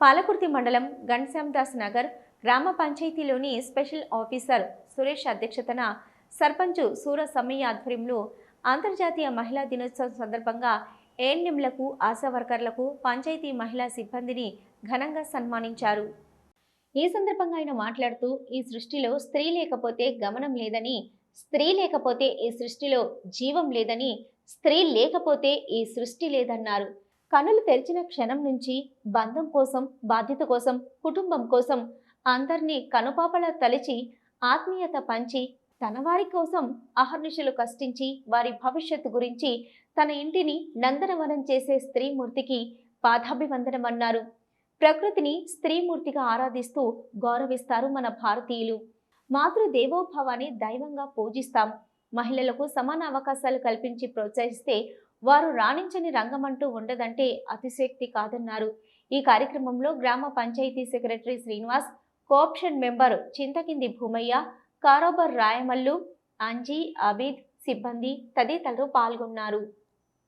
పాలకుర్తి మండలం గణశ్యామదాస్ నగర్ గ్రామ పంచాయతీలోని special officer Suresh అధ్యక్షతన సర్పంచ్ సూర సమ్మయ్య ఆధ్వర్యంలో అంతర్జాతీయ మహిళా దినోత్సవం సందర్భంగా ఏఎన్ఎంలకు ఆశా వర్కర్లకు పంచాయతీ మహిళా సిబ్బందిని ఘనంగా సన్మానించారు. ఈ సందర్భంగా ఆయన మాట్లాడుతూ ఈ సృష్టిలో స్త్రీ లేకపోతే గమనం లేదని స్త్రీ లేకపోతే ఈ సృష్టిలో జీవం లేదని స్త్రీ లేకపోతే ఈ సృష్టి లేదన్నారు. కనులు తెరిచిన క్షణం నుంచి బంధం కోసం బాధ్యత కోసం కుటుంబం కోసం అందరినీ కనుపాపలా తలిచి ఆత్మీయత పంచి తన వారి కోసం అహర్నిశలు కష్టించి వారి భవిష్యత్తు గురించి తన ఇంటిని నందనవనం చేసే స్త్రీమూర్తికి పాదాభివందనం అన్నారు ప్రకృతిని స్త్రీమూర్తిగా ఆరాధిస్తూ గౌరవిస్తారు మన భారతీయులు. మాతృదేవోభవాన్ని దైవంగా పూజిస్తాం. మహిళలకు సమాన అవకాశాలు కల్పించి ప్రోత్సహిస్తే వారు రాణించని రంగమంటూ ఉండదంటే అతిశక్తి కాదన్నారు. ఈ కార్యక్రమంలో గ్రామ panchayat secretary Srinivas cooption member Chinthakindi Bhumaiah కారోబర్ Rayamallu Anji Abid సిబ్బంది తదితరులు పాల్గొన్నారు.